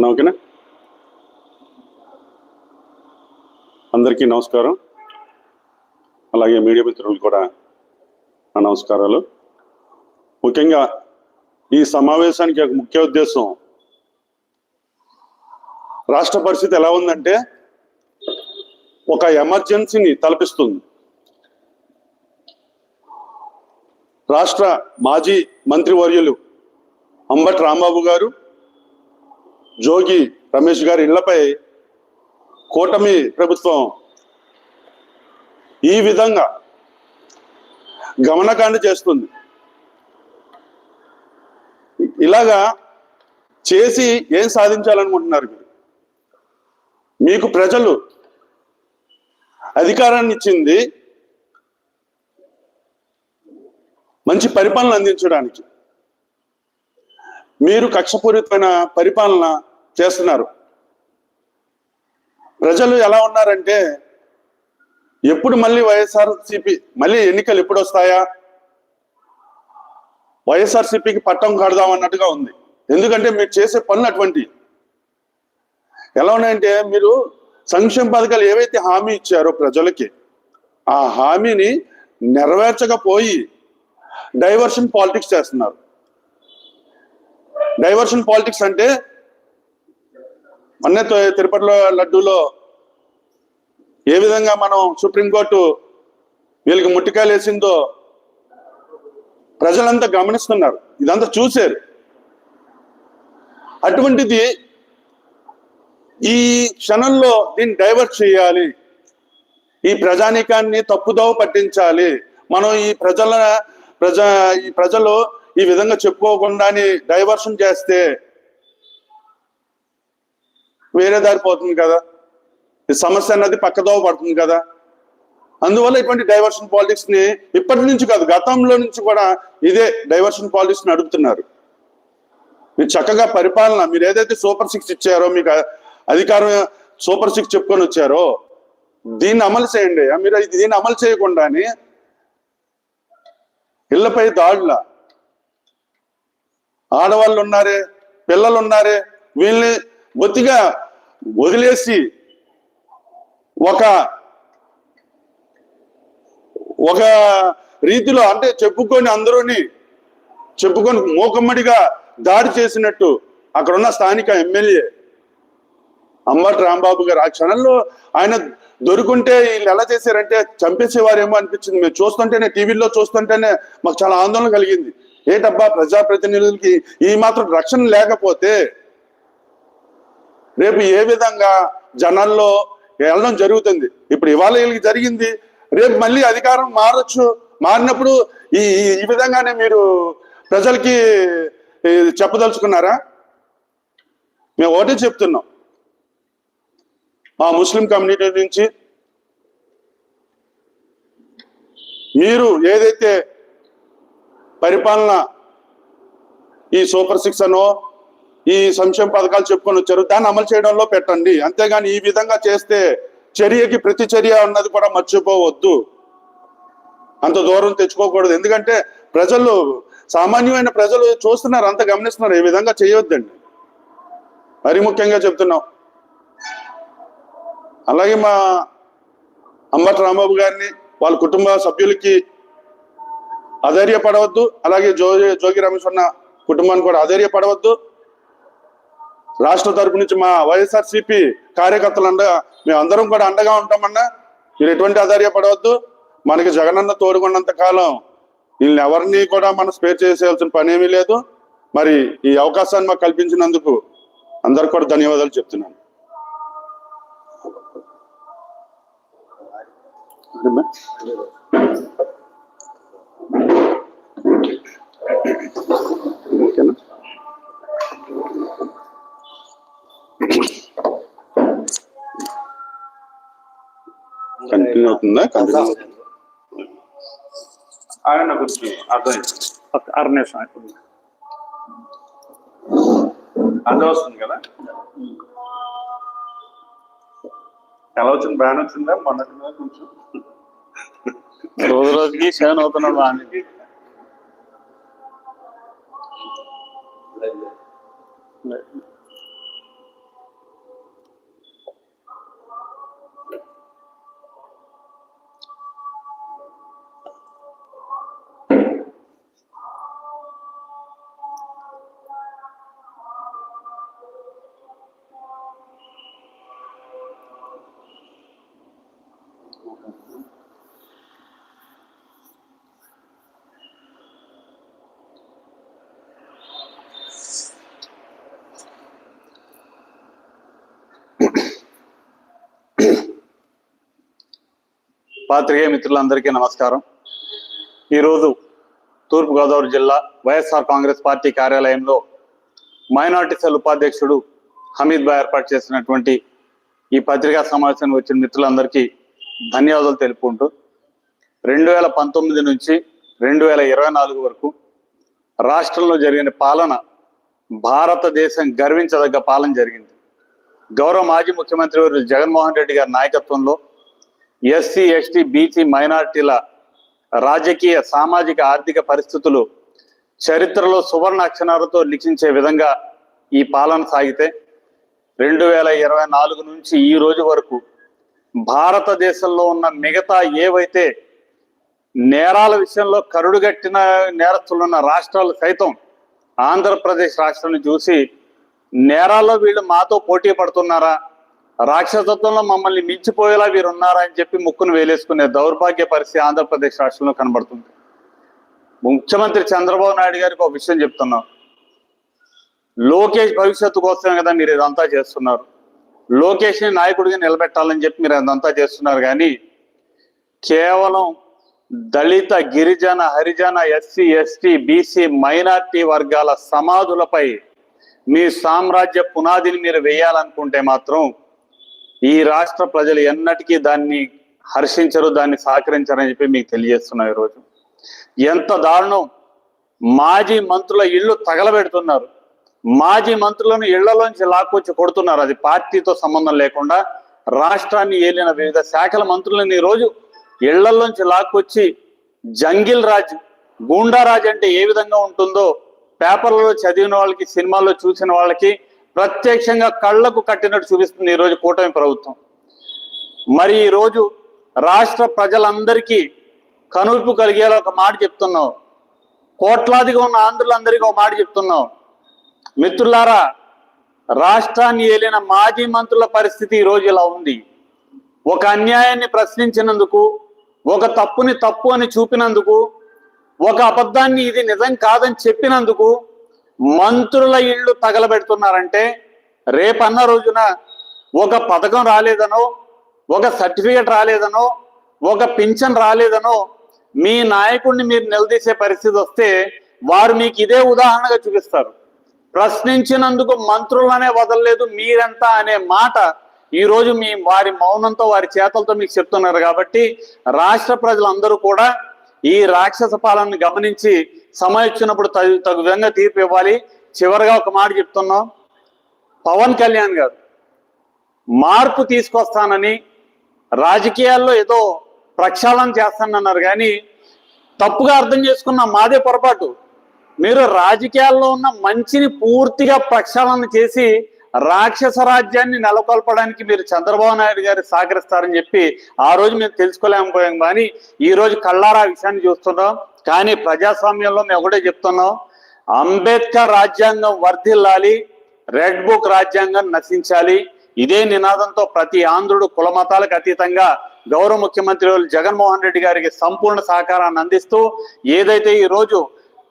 అన్న ఓకేనా? అందరికీ నమస్కారం. అలాగే మీడియా మిత్రులు కూడా నా నమస్కారాలు. ముఖ్యంగా ఈ సమావేశానికి ఒక ముఖ్య ఉద్దేశం రాష్ట్ర పరిస్థితి ఎలా ఉందంటే ఒక ఎమర్జెన్సీని తలపిస్తుంది. రాష్ట్ర మాజీ మంత్రివర్యులు అంబటి రాంబాబు గారు జోగి రమేష్ గారి ఇళ్ళపై కూటమి ప్రభుత్వం ఈ విధంగా గమనకాండ చేస్తుంది. ఇలాగా చేసి ఏం సాధించాలనుకుంటున్నారు మీరు? మీకు ప్రజలు అధికారాన్ని ఇచ్చింది మంచి పరిపాలన అందించడానికి. మీరు కక్షపూరితమైన పరిపాలన చేస్తున్నారు. ప్రజలు ఎలా ఉన్నారంటే ఎప్పుడు మళ్ళీ వైఎస్ఆర్సిపి మళ్ళీ ఎన్నికలు ఎప్పుడు వస్తాయా? వైఎస్ఆర్సిపికి పట్టం కడదాం అన్నట్టుగా ఉంది. ఎందుకంటే మీరు చేసే పనులు అటువంటి ఎలా ఉన్నాయంటే మీరు సంక్షేమ పథకాలు ఏవైతే హామీ ఇచ్చారో ప్రజలకి ఆ హామీని నెరవేర్చకపోయి డైవర్షన్ పాలిటిక్స్ చేస్తున్నారు. డైవర్షన్ పాలిటిక్స్ అంటే మొన్నే తో- తిరుపతిలో లడ్డూలో ఏ విధంగా మనం సుప్రీంకోర్టు వీళ్ళకి ముట్టికాయలు వేసిందో ప్రజలంతా గమనిస్తున్నారు. ఇదంతా చూశారు. అటువంటిది ఈ క్షణంలో దీన్ని డైవర్ట్ చేయాలి. ఈ ప్రజానీకాన్ని తప్పుదోవ పట్టించాలి. మనం ఈ ప్రజల ప్రజా ఈ ప్రజలు ఈ విధంగా చెప్పుకోకుండానే డైవర్షన్ చేస్తే వేరే దారి పోతుంది కదా. ఈ సమస్య అన్నది పక్కదోవ పడుతుంది కదా. అందువల్ల ఇటువంటి డైవర్షన్ పాలిటిక్స్ని ఇప్పటి నుంచి కాదు గతంలో నుంచి కూడా ఇదే డైవర్షన్ పాలిటిక్స్ నడుపుతున్నారు అడుగుతున్నారు. మీరు చక్కగా పరిపాలన మీరు ఏదైతే సూపర్ సిక్స్ ఇచ్చారో మీకు అధికారం సూపర్ సిక్స్ చెప్పుకొని వచ్చారో దీన్ని అమలు చేయండి మీరు ఇది- దీన్ని అమలు చేయకుండానే ఇళ్ళపై దాడుల ఆడవాళ్ళు ఉన్నారే పిల్లలు ఉన్నారే వీళ్ళని ఒత్తిగా వదిలేసి ఒక ఒక రీతిలో అంటే చెప్పుకొని అందరూని చెప్పుకొని మూకమ్మడిగా దాడి చేసినట్టు అక్కడ ఉన్న స్థానిక ఎమ్మెల్యే అంబటి రాంబాబు గారు. ఆ క్షణంలో ఆయన దొరుకుంటే వీళ్ళు ఎలా చేశారంటే చంపేసేవారేమో అనిపించింది. మేము చూస్తుంటేనే టీవీలో చూస్తుంటేనే మాకు చాలా ఆందోళన కలిగింది. ఏటబ్బా ప్రజాప్రతినిధులకి ఈ మాత్రం రక్షణ లేకపోతే రేపు ఏ విధంగా జనాల్లో వెళ్ళడం జరుగుతుంది? ఇప్పుడు ఇవాళ వీళ్ళకి జరిగింది. రేపు మళ్ళీ అధికారం మారచ్చు మారినప్పుడు ఈ ఈ- విధంగానే మీరు ప్రజలకి చెప్పదలుచుకున్నారా? మేము ఒకటే చెప్తున్నాం. మా ముస్లిం కమ్యూనిటీ నుంచి మీరు ఏదైతే పరిపాలన ఈ సూపర్ సిక్స్ అనో ఈ సంక్షేమ పథకాలు చెప్పుకొని వచ్చారు. దాన్ని అమలు చేయడంలో పెట్టండి. అంతేగాని ఈ విధంగా చేస్తే చర్యకి ప్రతి చర్య అన్నది కూడా మర్చిపోవద్దు. అంత దూరం తెచ్చుకోకూడదు. ఎందుకంటే ప్రజలు సామాన్యమైన ప్రజలు చూస్తున్నారు అంత గమనిస్తున్నారు. ఈ విధంగా చేయొద్దండి. మరి ముఖ్యంగా చెప్తున్నాం. అలాగే మా అంబటి రాంబాబు గారిని వాళ్ళ కుటుంబ సభ్యులకి అధైర్యపడవద్దు. అలాగే జోగి జోగి రమేష్ ఉన్న కుటుంబాన్ని కూడా అధైర్యపడవద్దు. రాష్ట్ర తరపు నుంచి మా వైఎస్ఆర్ సిపి కార్యకర్తలు అండగా మేము అందరం కూడా అండగా ఉంటామన్నా. మీరు ఎటువంటి ఆధార్యపడవద్దు మనకి జగనన్న తోడుకున్నంత కాలం వీళ్ళని ఎవరిని కూడా మనం స్పేర్ చేసేయాల్సిన పని ఏమీ లేదు. మరి ఈ అవకాశాన్ని మాకు కల్పించినందుకు అందరికి కూడా ధన్యవాదాలు చెప్తున్నాను. ఓకేనా? కంటిన్యూ అవుతుందా? కంటిన్యూ ఆయన గురించి అర్థమైంది. ఒక అర నిమిషం అయిపోయింది. అర్థం వస్తుంది కదా? ఎలా వచ్చింది? బాగానే వచ్చిందా? మొన్నటి మీద కొంచెం? రోజు రోజుకి సేవన్ అవుతున్నాడు తెలుసుకోగలరు పాత్రికేయ మిత్రులందరికీ నమస్కారం. ఈరోజు తూర్పుగోదావరి జిల్లా వైఎస్ఆర్ కాంగ్రెస్ పార్టీ కార్యాలయంలో మైనార్టీ సెల్ ఉపాధ్యక్షుడు హమీద్ భాయ్ ఏర్పాటు చేసినటువంటి ఈ పత్రికా సమావేశానికి వచ్చిన మిత్రులందరికీ ధన్యవాదాలు తెలుపుకుంటూ రెండు వేల పంతొమ్మిది నుంచి రెండు వేల ఇరవై నాలుగు వరకు రాష్ట్రంలో జరిగిన పాలన భారతదేశం గర్వించదగ్గ పాలన జరిగింది. గౌరవ మాజీ ముఖ్యమంత్రి వారు జగన్మోహన్ రెడ్డి గారి నాయకత్వంలో ఎస్సీ ఎస్టీ బీసీ మైనార్టీల రాజకీయ సామాజిక ఆర్థిక పరిస్థితులు చరిత్రలో సువర్ణ అక్షరాలతో లిఖించే విధంగా ఈ పాలన సాగితే రెండు వేల ఇరవై నాలుగు నుంచి ఈ రోజు వరకు భారతదేశంలో ఉన్న మిగతా ఏవైతే నేరాల విషయంలో కరుడుగట్టిన నేరస్తులు ఉన్న రాష్ట్రాలు సైతం ఆంధ్రప్రదేశ్ రాష్ట్రాన్ని చూసి నేరాల్లో వీళ్ళు మాతో పోటీ పడుతున్నారా? రాక్షసత్వంలో మమ్మల్ని మించిపోయేలా వీరు ఉన్నారా అని చెప్పి ముక్కును వేలేసుకునే దౌర్భాగ్య పరిస్థితి ఆంధ్రప్రదేశ్ రాష్ట్రంలో కనబడుతుంది. ముఖ్యమంత్రి చంద్రబాబు నాయుడు గారికి ఒక విషయం చెప్తున్నాం. లోకేష్ భవిష్యత్తు కోసమే కదా మీరు ఇదంతా చేస్తున్నారు. లోకేష్ని నాయకుడిగా నిలబెట్టాలని చెప్పి మీరు అదంతా చేస్తున్నారు కానీ కేవలం దళిత గిరిజన హరిజన ఎస్సీ ఎస్టీ బీసీ మైనార్టీ వర్గాల సమాధులపై మీ సామ్రాజ్య పునాదిని మీరు వేయాలనుకుంటే మాత్రం ఈ రాష్ట్ర ప్రజలు ఎన్నటికీ దాన్ని హర్షించరు దాన్ని సహకరించరని చెప్పి మీకు తెలియజేస్తున్నాం ఈరోజు. ఎంత దారుణం! మాజీ మంత్రుల ఇళ్ళు తగలబెడుతున్నారు. మాజీ మంత్రులను ఇళ్ళలోంచి లాక్కొచ్చి కొడుతున్నారు. అది పార్టీతో సంబంధం లేకుండా రాష్ట్రాన్ని ఏలిన వివిధ శాఖల మంత్రులను ఈ రోజు ఇళ్ళలోంచి లాక్కొచ్చి జంగిల్ రాజ్ గూండా రాజ్ అంటే ఏ విధంగా ఉంటుందో పేపర్లలో చదివిన వాళ్ళకి సినిమాల్లో చూసిన వాళ్ళకి ప్రత్యక్షంగా కళ్ళకు కట్టినట్టు చూపిస్తుంది ఈరోజు కూటమి ప్రభుత్వం. మరి ఈ రోజు రాష్ట్ర ప్రజలందరికీ కనువిప్పు కలిగేలా ఒక మాట చెప్తున్నావు. కోట్లాదిగా ఉన్న ఆంధ్రులందరికీ ఒక మాట చెప్తున్నావు. మిత్రులారా రాష్ట్రాన్ని ఏలిన మాజీ మంత్రుల పరిస్థితి ఈ రోజు ఇలా ఉంది. ఒక అన్యాయాన్ని ప్రశ్నించినందుకు ఒక తప్పుని తప్పు అని చూపినందుకు ఒక అబద్ధాన్ని ఇది నిజం కాదని చెప్పినందుకు మంత్రుల ఇళ్ళు తగలబెడుతున్నారంటే రేపన్న రోజున ఒక పథకం రాలేదనో ఒక సర్టిఫికేట్ రాలేదనో ఒక పింఛన్ రాలేదనో మీ నాయకుడిని మీరు నిలదీసే పరిస్థితి వస్తే వారు మీకు ఇదే ఉదాహరణగా చూపిస్తారు. ప్రశ్నించినందుకు మంత్రులనే వదలలేదు మీరంతా అనే మాట ఈరోజు మీ వారి మౌనంతో వారి చేతలతో మీకు చెప్తున్నారు కాబట్టి రాష్ట్ర ప్రజలందరూ కూడా ఈ రాక్షస పాలనను గమనించి సమయం ఇచ్చినప్పుడు తగు తగు విధంగా తీర్పు ఇవ్వాలి. చివరిగా ఒక మాట చెప్తున్నాం. పవన్ కళ్యాణ్ గారు మార్పు తీసుకొస్తానని రాజకీయాల్లో ఏదో ప్రక్షాళన చేస్తానన్నారు కానీ తప్పుగా అర్థం చేసుకున్న మాదే పొరపాటు. మీరు రాజకీయాల్లో ఉన్న మంచిని పూర్తిగా ప్రక్షాళన చేసి రాక్షస రాజ్యాన్ని నెలకొల్పడానికి మీరు చంద్రబాబు నాయుడు గారు సహకరిస్తారని చెప్పి ఆ రోజు మేము తెలుసుకోలేకపోయాం కానీ ఈ రోజు కళ్ళారా విషయాన్ని చూస్తున్నాం. కానీ ప్రజాస్వామ్యంలో మేము ఒకటే చెప్తున్నాం. అంబేద్కర్ రాజ్యాంగం వర్ధిల్లాలి రెడ్ బుక్ రాజ్యాంగం నశించాలి. ఇదే నినాదంతో ప్రతి ఆంధ్రుడు కులమతాలకు అతీతంగా గౌరవ ముఖ్యమంత్రి జగన్మోహన్ రెడ్డి గారికి సంపూర్ణ సహకారాన్ని అందిస్తూ ఏదైతే ఈ రోజు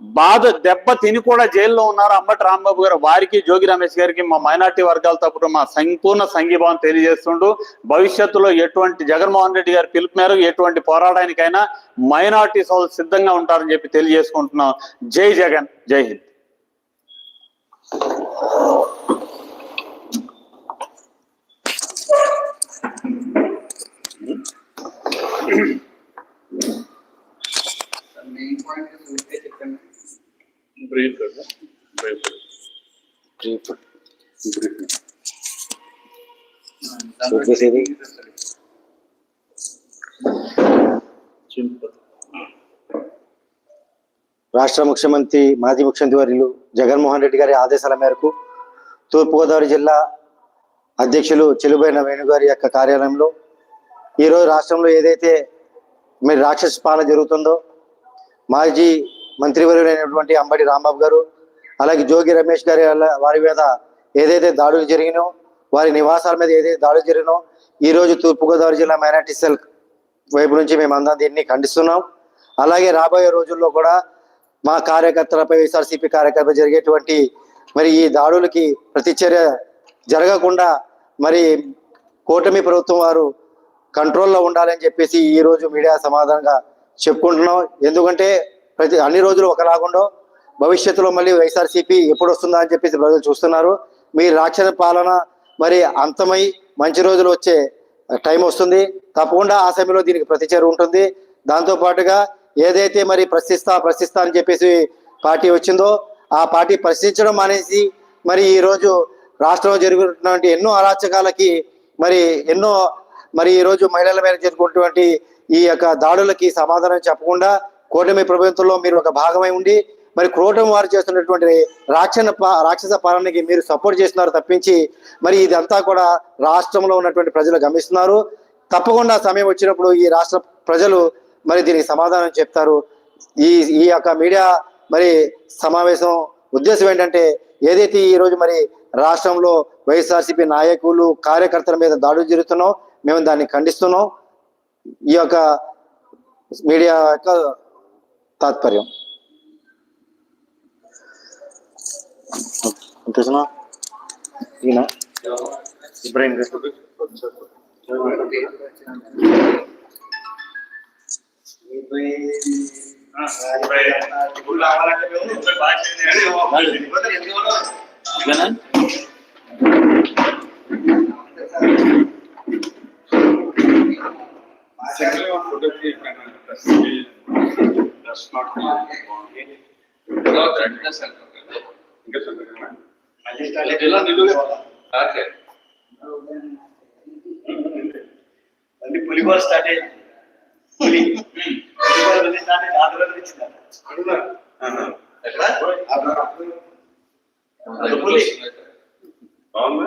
బాధ దెబ్బ తిని కూడా జైల్లో ఉన్నారు అంబటి రాంబాబు గారు. వారికి జోగి రమేష్ గారికి మా మైనార్టీ వర్గాల తప్పుడు మా సంపూర్ణ సంఘీభావం తెలియజేస్తుంటూ భవిష్యత్తులో ఎటువంటి జగన్మోహన్ రెడ్డి గారి పిలుపు మేరకు ఎటువంటి పోరాటానికైనా మైనార్టీ సోదరు సిద్ధంగా ఉంటారని చెప్పి తెలియజేసుకుంటున్నాం. జై జగన్ జై హింద్. చూసేది రాష్ట్ర ముఖ్యమంత్రి మాజీ ముఖ్యమంత్రి వర్యులు జగన్మోహన్ రెడ్డి గారి ఆదేశాల మేరకు తూర్పుగోదావరి జిల్లా అధ్యక్షులు చెలుబైన వేణుగారి యొక్క కార్యాలయంలో ఈరోజు రాష్ట్రంలో ఏదైతే మరి రాక్షస పాలన జరుగుతుందో మాజీ మంత్రివర్యులైనటువంటి అంబటి రాంబాబు గారు అలాగే జోగి రమేష్ గారి వారి మీద ఏదైతే దాడులు జరిగినో వారి నివాసాల మీద ఏదైతే దాడులు జరిగినో ఈ రోజు తూర్పుగోదావరి జిల్లా మైనార్టీ సెల్ వైపు నుంచి మేము అందరం దీన్ని ఖండిస్తున్నాం. అలాగే రాబోయే రోజుల్లో కూడా మా కార్యకర్తలపై వైఎస్ఆర్సీపీ కార్యకర్తలపై జరిగేటువంటి మరి ఈ దాడులకి ప్రతిచర్య జరగకుండా మరి కూటమి ప్రభుత్వం వారు కంట్రోల్లో ఉండాలని చెప్పేసి ఈరోజు మీడియా సమాధానంగా చెప్పుకుంటున్నాం. ఎందుకంటే ప్రతి అన్ని రోజులు ఒకలాగుండో భవిష్యత్తులో మళ్ళీ వైఎస్ఆర్సీపీ ఎప్పుడు వస్తుందా అని చెప్పేసి ప్రజలు చూస్తున్నారు. మీ రాక్షస పాలన మరి అంతమై మంచి రోజులు వచ్చే టైం వస్తుంది. తప్పకుండా ఆ సమయంలో దీనికి ప్రతిచర్య ఉంటుంది. దాంతో పాటుగా ఏదైతే మరి ప్రశ్నిస్తా ప్రశ్నిస్తా అని చెప్పేసి పార్టీ వచ్చిందో ఆ పార్టీ ప్రశ్నించడం మానేసి మరి ఈరోజు రాష్ట్రంలో జరుగుతున్నటువంటి ఎన్నో అరాచకాలకి మరి ఎన్నో మరి ఈరోజు మహిళల మీద జరుగుతున్నటువంటి ఈ యొక్క దాడులకి సమాధానం చెప్పకుండా కూటమి ప్రభుత్వంలో మీరు ఒక భాగమై ఉండి మరి కూటమి వారు చేస్తున్నటువంటి రాక్షణ రాక్షస పాలనకి మీరు సపోర్ట్ చేస్తున్నారు తప్పించి మరి ఇదంతా కూడా రాష్ట్రంలో ఉన్నటువంటి ప్రజలు గమనిస్తున్నారు. తప్పకుండా సమయం వచ్చినప్పుడు ఈ రాష్ట్ర ప్రజలు మరి దీనికి సమాధానం చెప్తారు. ఈ ఈ యొక్క మీడియా మరి సమావేశం ఉద్దేశం ఏంటంటే ఏదైతే ఈరోజు మరి రాష్ట్రంలో వైఎస్ఆర్సీపీ నాయకులు కార్యకర్తల మీద దాడులు జరుగుతున్నాం మేము దాన్ని ఖండిస్తున్నాం. ఈ యొక్క మీడియా యొక్క తాత్పర్యం అంతేనా ఈయన ఇబ్రాహిం గారు. మళ్ళీ పులిగోర స్టార్ట్ అయింది పులి పులిగోర వెళ్ళి స్టార్ట్ అయింది ఆ తర్వాత వచ్చింది ఎక్కడ పులి బాగుందా